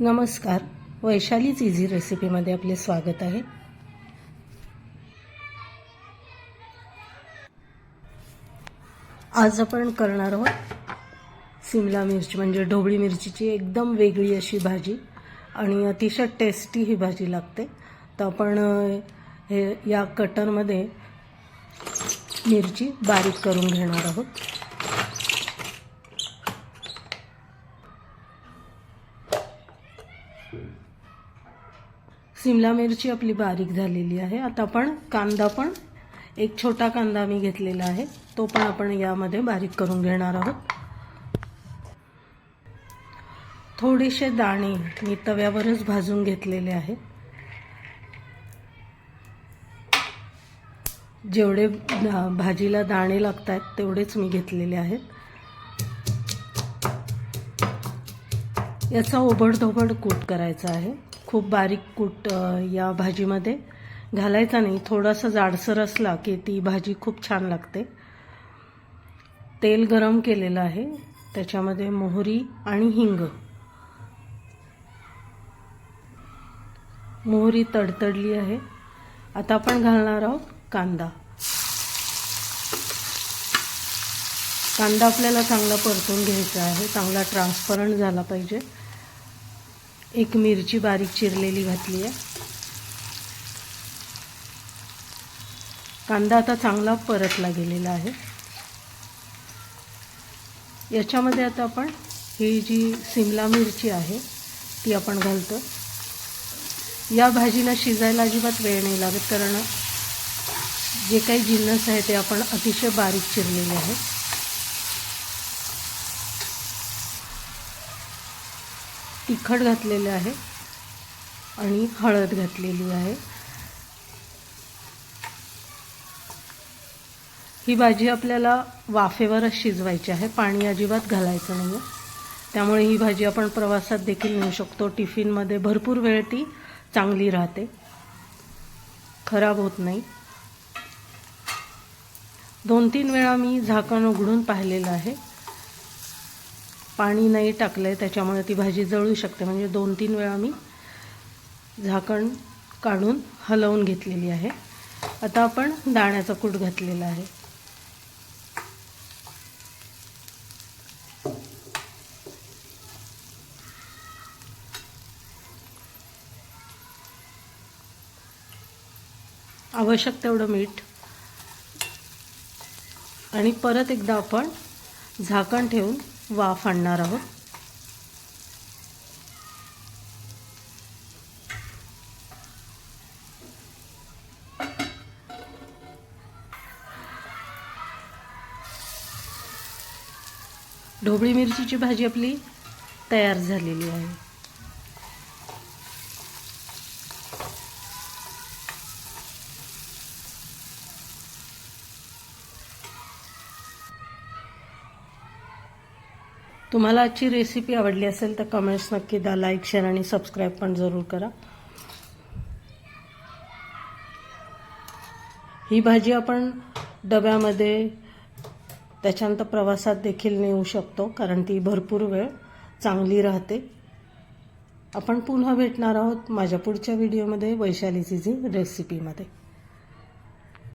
नमस्कार. वैशालीच इझी रेसिपीमध्ये आपले स्वागत आहे. आज आपण करणार आहोत सिमला मिरची म्हणजे ढोबळी मिरचीची एकदम वेगळी अशी भाजी आणि अतिशय टेस्टी ही भाजी लागते. तर आपण हे या कटरमध्ये मिरची बारीक करून घेणार आहोत. सिमला मिरची आपली बारीक झालेली आहे. आता आपण कांदा पण एक छोटा कांदा मी घेतलेला आहे. तो पण आपण यामध्ये बारीक करून घेणार आहोत. थोडेसे दाणे मी तव्यावरच भाजून घेतलेले आहेत जेवढे भाजीला दाणे लागत आहेत तेवढेच मी घेतलेले आहेत. याचा ओबडधोबड कूट करायचा आहे. खूप बारीक कूट या भाजीमध्ये. घालायचा नाही थोडासा जाडसर असला की ती भाजी खूप छान लागते. तेल गरम केलेलं आहे त्याच्यामध्ये मोहरी आणि हिंग. मोहरी तडतडली आहे. आता आपण घालणार आहोत कांदा. कांदा आपल्याला चांगला परतून घ्यायचा आहे चांगला ट्रान्सपरंट झाला पाहिजे. एक मिरची बारीक चिरलेली घातली आहे. कांदा आता चांगला परतला गेलेला आहे. याच्यामध्ये आता आपण ही जी सिमला मिरची आहे ती आपण घालतो. या भाजीला शिजायला अजिबात वेळ नाही लागत कारण जे काही जिन्नस आहे ते आपण अतिशय बारीक चिरलेले आहेत. तिखट घातलेले आहे आणि हळद घातलेली आहे. ही भाजी आपल्याला वाफेवरच शिजवायची आहे. पाणी अजिबात घालायचं नाही आहे त्यामुळे ही भाजी आपण प्रवासात देखील नेऊ शकतो. टिफिनमध्ये भरपूर वेळ ती चांगली राहते. खराब होत नाही. दोन तीन वेळा मी झाकण उघडून पाहिलेलं आहे. पाणी नाही टाकलं आहे त्याच्यामुळे ती भाजी जळू शकते. म्हणजे दोन तीन वेळा मी झाकण काढून हलवून घेतलेली आहे. आता आपण दाण्याचा कूट घातलेला आहे. आवश्यक तेवढं मीठ. आणि परत एकदा आपण झाकण ठेवून वाफ आणणार आहोत. ढोबळी मिरचीची भाजी आपली तयार झालेली आहे. तुम्हाला आजची रेसिपी आवडली असेल तर कमेंट्स नक्की द्या. लाईक शेअर आणि सबस्क्राईब पण जरूर करा. ही भाजी आपण डब्यामध्ये त्याच्यानंतर प्रवासात देखील नेऊ शकतो कारण ती भरपूर वेळ चांगली राहते. आपण पुन्हा भेटणार आहोत माझ्या पुढच्या व्हिडिओमध्ये वैशाली जी रेसिपीमध्ये